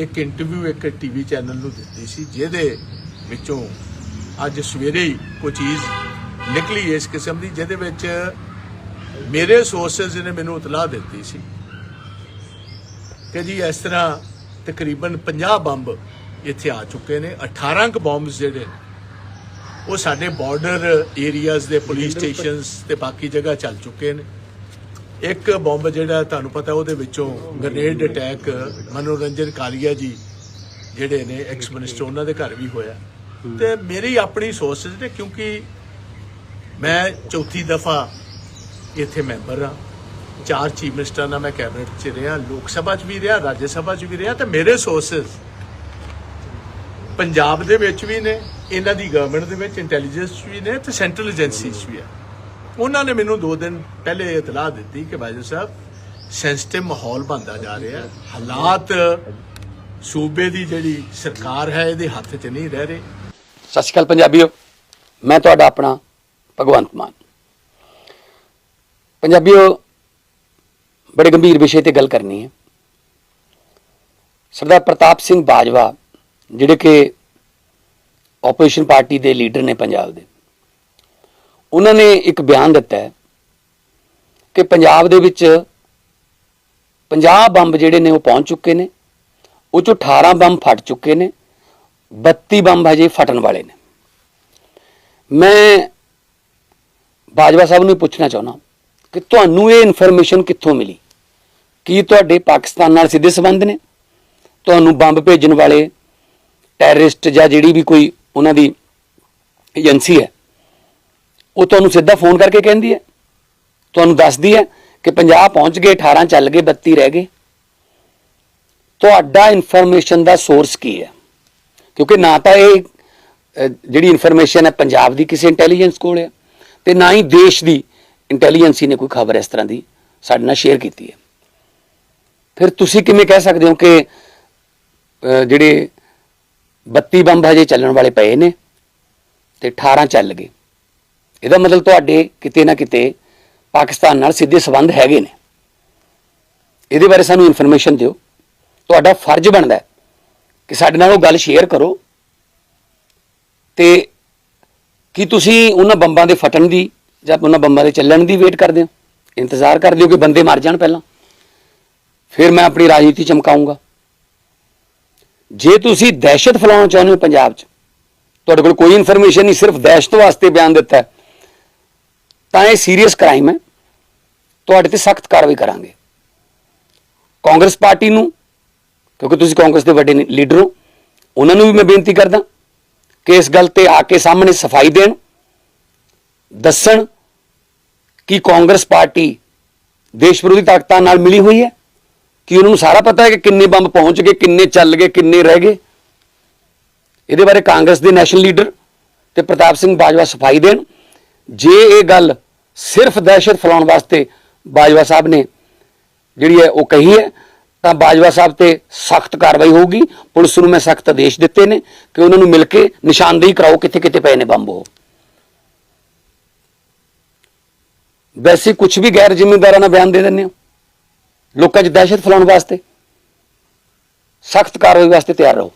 ਇੱਕ ਇੰਟਰਵਿਊ ਇੱਕ TV channel ਨੂੰ ਦਿੱਤੀ ਸੀ ਜਿਹਦੇ ਵਿੱਚੋਂ ਅੱਜ ਸਵੇਰੇ ਹੀ ਕੋਈ ਚੀਜ਼ ਨਿਕਲੀ ਇਸ ਕਿਸਮ ਦੀ ਜਿਹਦੇ ਵਿੱਚ ਮੇਰੇ ਸੋਰਸਸ ਨੇ ਮੈਨੂੰ ਇਤਲਾਹ ਦਿੱਤੀ ਸੀ ਕਿ ਜੀ ਇਸ ਤਰ੍ਹਾਂ ਤਕਰੀਬਨ 50 ਬੰਬ ਇੱਥੇ ਆ ਚੁੱਕੇ ਨੇ 18 ਕੁ ਬੰਬਸ ਜਿਹੜੇ ਉਹ ਸਾਡੇ ਬਾਰਡਰ ਏਰੀਆਜ਼ ਦੇ ਪੁਲਿਸ ਸਟੇਸ਼ਨਸ ਤੇ ਬਾਕੀ ਜਗ੍ਹਾ ਚੱਲ ਚੁੱਕੇ ਨੇ। ਇੱਕ ਬੰਬ ਜਿਹੜਾ ਤੁਹਾਨੂੰ ਪਤਾ ਉਹਦੇ ਵਿੱਚੋਂ ਗ੍ਰੇਨੇਡ ਅਟੈਕ ਮਨੋਰੰਜਨ ਕਾਲੀਆ ਜੀ ਜਿਹੜੇ ਨੇ ਐਕਸ ਮਿਨਿਸਟਰ ਉਹਨਾਂ ਦੇ ਘਰ ਵੀ ਹੋਇਆ। ਤੇ ਮੇਰੀ ਆਪਣੀ ਸੋਰਸਸ ਨੇ ਕਿਉਂਕਿ ਮੈਂ ਚੌਥੀ ਦਫਾ ਇੱਥੇ ਮੈਂਬਰ ਹਾਂ। ਚਾਰ ਚੀਫ ਮਿਨਿਸਟਰ ਨਾਲ ਮੈਂ ਕੈਬਨਿਟ 'ਚ ਰਿਹਾ ਲੋਕ ਸਭਾ 'ਚ ਵੀ ਰਿਹਾ ਰਾਜ ਸਭਾ 'ਚ ਵੀ ਰਿਹਾ ਤੇ ਮੇਰੇ ਸੋਰਸਸ ਪੰਜਾਬ ਦੇ ਵਿੱਚ ਵੀ ਨੇ ਇਹਨਾਂ ਦੀ ਗਵਰਨਮੈਂਟ ਦੇ ਵਿੱਚ ਇੰਟੈਲੀਜੈਂਸ ਵੀ ਨੇ ਤੇ ਸੈਂਟਰਲ ਏਜੰਸੀਜ਼ ਵੀ ਆ ਉਹਨਾਂ ਨੇ ਮੈਨੂੰ 2 ਦਿਨ ਪਹਿਲੇ ਇਤਲਾਹ ਦਿੱਤੀ ਕਿ ਬਾਜੂ ਸਾਹਿਬ ਸੈਂਸਿਟਿਵ ਮਾਹੌਲ ਬਣਦਾ ਜਾ ਰਿਹਾ ਹਾਲਾਤ ਸੂਬੇ ਦੀ ਜਿਹੜੀ ਸਰਕਾਰ ਹੈ, ਇਹਦੇ ਹੱਥ 'ਚ ਨਹੀਂ ਰਹਿ ਰਹੇ। ਸਤਿ ਸ਼੍ਰੀ ਅਕਾਲ ਪੰਜਾਬੀਓ, ਮੈਂ ਤੁਹਾਡਾ ਆਪਣਾ ਭਗਵੰਤ ਮਾਨ ਪੰਜਾਬੀਓ, ਬੜੇ ਗੰਭੀਰ ਵਿਸ਼ੇ ਤੇ ਗੱਲ ਕਰਨੀ ਹੈ। ਸਰਦਾਰ ਪ੍ਰਤਾਪ ਸਿੰਘ ਬਾਜਵਾ, ਜਿਹੜੇ ਕਿ ਆਪੋਜੀਸ਼ਨ ਪਾਰਟੀ ਦੇ ਲੀਡਰ ਨੇ ਪੰਜਾਬ ਦੇ ਉਹਨਾਂ ਨੇ ਇੱਕ ਬਿਆਨ ਦਿੱਤਾ ਕਿ ਪੰਜਾਬ ਦੇ ਵਿੱਚ 50 ਬੰਬ ਜਿਹੜੇ ਨੇ ਉਹ ਪਹੁੰਚ ਚੁੱਕੇ ਨੇ, ਉਹ ਚੋਂ 18 ਬੰਬ ਫਟ ਚੁੱਕੇ ਨੇ 32 ਬੰਬ ਹਜੇ ਫਟਣ ਵਾਲੇ ਨੇ। ਮੈਂ ਬਾਜਵਾ ਸਾਹਿਬ ਨੂੰ ਇਹ ਪੁੱਛਣਾ ਚਾਹੁੰਦਾ ਕਿ ਤੁਹਾਨੂੰ ਇਹ ਇਨਫੋਰਮੇਸ਼ਨ ਕਿੱਥੋਂ ਮਿਲੀ? ਕੀ ਤੁਹਾਡੇ ਪਾਕਿਸਤਾਨ ਨਾਲ ਸਿੱਧੇ ਸੰਬੰਧ ਨੇ? ਤੁਹਾਨੂੰ ਬੰਬ ਭੇਜਣ ਵਾਲੇ ਟੈਰਰਿਸਟ ਜਾਂ ਜਿਹੜੀ ਵੀ ਕੋਈ ਉਹਨਾਂ ਦੀ ਏਜੰਸੀ ਹੈ ਉਹ ਤੁਹਾਨੂੰ ਸਿੱਧਾ ਫੋਨ ਕਰਕੇ ਕਹਿੰਦੀ ਹੈ। ਤੁਹਾਨੂੰ ਦੱਸਦੀ ਹੈ ਕਿ 50 ਪਹੁੰਚ ਗਏ 18 ਚੱਲ ਗਏ 32 ਰਹਿ ਗਏ। ਤੁਹਾਡਾ ਇਨਫੋਰਮੇਸ਼ਨ ਦਾ ਸੋਰਸ ਕੀ ਹੈ? ਕਿਉਂਕਿ ਨਾ ਤਾਂ ਇਹ ਜਿਹੜੀ ਇਨਫੋਰਮੇਸ਼ਨ ਹੈ ਪੰਜਾਬ ਦੀ ਕਿਸੇ ਇੰਟੈਲੀਜੈਂਸ ਕੋਲ ਹੈ ਤੇ ਨਾ ਹੀ ਦੇਸ਼ ਦੀ ਇੰਟੈਲੀਜੈਂਸੀ ਨੇ ਕੋਈ ਖਬਰ ਇਸ ਤਰ੍ਹਾਂ ਦੀ ਸਾਡੇ ਨਾਲ ਸ਼ੇਅਰ ਕੀਤੀ ਹੈ। ਫਿਰ ਤੁਸੀਂ ਕਿਵੇਂ ਕਹਿ ਸਕਦੇ ਹੋ ਕਿ ਜਿਹੜੇ 32 ਬੰਬ ਹਜੇ ਚੱਲਣ ਵਾਲੇ ਪਏ ਨੇ ਤੇ 18 ਚੱਲ ਗਏ। ਇਹਦਾ ਮਤਲਬ ਤੁਹਾਡੇ ਕਿਤੇ ਨਾ ਕਿਤੇ ਪਾਕਿਸਤਾਨ ਨਾਲ ਸਿੱਧੇ ਸਬੰਧ ਹੈਗੇ ਨੇ। ਇਹਦੇ ਬਾਰੇ ਸਾਨੂੰ ਇਨਫੋਰਮੇਸ਼ਨ ਦਿਓ। ਤੁਹਾਡਾ ਫਰਜ਼ ਬਣਦਾ ਹੈ ਕਿ ਸਾਡੇ ਨਾਲ ਉਹ ਗੱਲ ਸ਼ੇਅਰ ਕਰੋ। ਤੇ ਕੀ ਤੁਸੀਂ ਉਹਨਾਂ ਬੰਬਾਂ ਦੇ ਫਟਣ ਦੀ ਜਾਂ ਉਹਨਾਂ ਬੰਬਾਂ ਦੇ ਚੱਲਣ ਦੀ ਵੇਟ ਕਰਦੇ ਹੋ? ਇੰਤਜ਼ਾਰ ਕਰਦੇ ਹੋ ਕਿ ਬੰਦੇ ਮਰ ਜਾਣ ਪਹਿਲਾਂ? ਫਿਰ ਮੈਂ ਆਪਣੀ ਰਾਜਨੀਤੀ ਚਮਕਾਉਂਗਾ। ਜੇ ਤੁਸੀਂ ਦਹਿਸ਼ਤ ਫੈਲਾਉਣਾ ਚਾਹੁੰਦੇ ਹੋ ਪੰਜਾਬ 'ਚ ਤੁਹਾਡੇ ਕੋਲ ਕੋਈ ਇਨਫੋਰਮੇਸ਼ਨ ਨਹੀਂ ਸਿਰਫ ਦਹਿਸ਼ਤ ਵਾਸਤੇ ਬਿਆਨ ਦਿੱਤਾ ਹੈ, ਤਾਂ ਇਹ ਸੀਰੀਅਸ ਕ੍ਰਾਈਮ ਹੈ। ਤੁਹਾਡੇ ਤੇ ਸਖਤ ਕਾਰਵਾਈ ਕਰਾਂਗੇ। ਕਾਂਗਰਸ ਪਾਰਟੀ ਨੂੰ, ਕਿਉਂਕਿ ਤੁਸੀਂ ਕਾਂਗਰਸ ਦੇ ਵੱਡੇ ਲੀਡਰ ਹੋ, ਉਹਨਾਂ ਨੂੰ ਵੀ ਮੈਂ ਬੇਨਤੀ ਕਰਦਾ ਕਿ ਇਸ ਗੱਲ ਤੇ ਆ ਕੇ ਸਾਹਮਣੇ ਸਫ਼ਾਈ ਦੇਣ, ਦੱਸਣ ਕਿ ਕਾਂਗਰਸ ਪਾਰਟੀ ਦੇਸ਼ ਵਿਰੋਧੀ ਤਾਕਤਾਂ ਨਾਲ ਮਿਲੀ ਹੋਈ ਹੈ, ਕਿ ਉਹਨਾਂ ਨੂੰ ਸਾਰਾ ਪਤਾ ਹੈ ਕਿ ਕਿੰਨੇ ਬੰਬ ਪਹੁੰਚ ਗਏ, ਕਿੰਨੇ ਚੱਲ ਗਏ, ਕਿੰਨੇ ਰਹਿ ਗਏ। ਇਹਦੇ ਬਾਰੇ ਕਾਂਗਰਸ ਦੇ ਨੈਸ਼ਨਲ ਲੀਡਰ ਤੇ ਪ੍ਰਤਾਪ ਸਿੰਘ ਬਾਜਵਾ ਸਫ਼ਾਈ ਦੇਣ ਜੇ ਇਹ ਗੱਲ ਸਿਰਫ ਦਹਿਸ਼ਤ ਫੈਲਾਉਣ ਵਾਸਤੇ ਬਾਜਵਾ ਸਾਹਿਬ ਨੇ ਜਿਹੜੀ ਹੈ ਉਹ ਕਹੀ ਹੈ, ਤਾਂ ਬਾਜਵਾ ਸਾਹਿਬ ਤੇ ਸਖਤ ਕਾਰਵਾਈ ਹੋਊਗੀ। ਪੁਲਿਸ ਨੂੰ ਮੈਂ ਸਖਤ ਆਦੇਸ਼ ਦਿੱਤੇ ਨੇ ਕਿ ਉਹਨਾਂ ਨੂੰ ਮਿਲ ਕੇ ਨਿਸ਼ਾਨਦੇਹੀ ਕਰਾਓ ਕਿੱਥੇ ਕਿੱਥੇ ਪਏ ਨੇ ਬੰਬ ਉਹ। ਵੈਸੇ ਕੁਝ ਵੀ ਗੈਰ ਜ਼ਿੰਮੇਵਾਰਾਂ ਨਾਲ ਬਿਆਨ ਦੇ ਦਿੰਦੇ ਹੋ? ਲੋਕਾਂ 'ਚ ਦਹਿਸ਼ਤ ਫੈਲਾਉਣ ਵਾਸਤੇ? ਸਖਤ ਕਾਰਵਾਈ ਵਾਸਤੇ ਤਿਆਰ ਰਹੋ।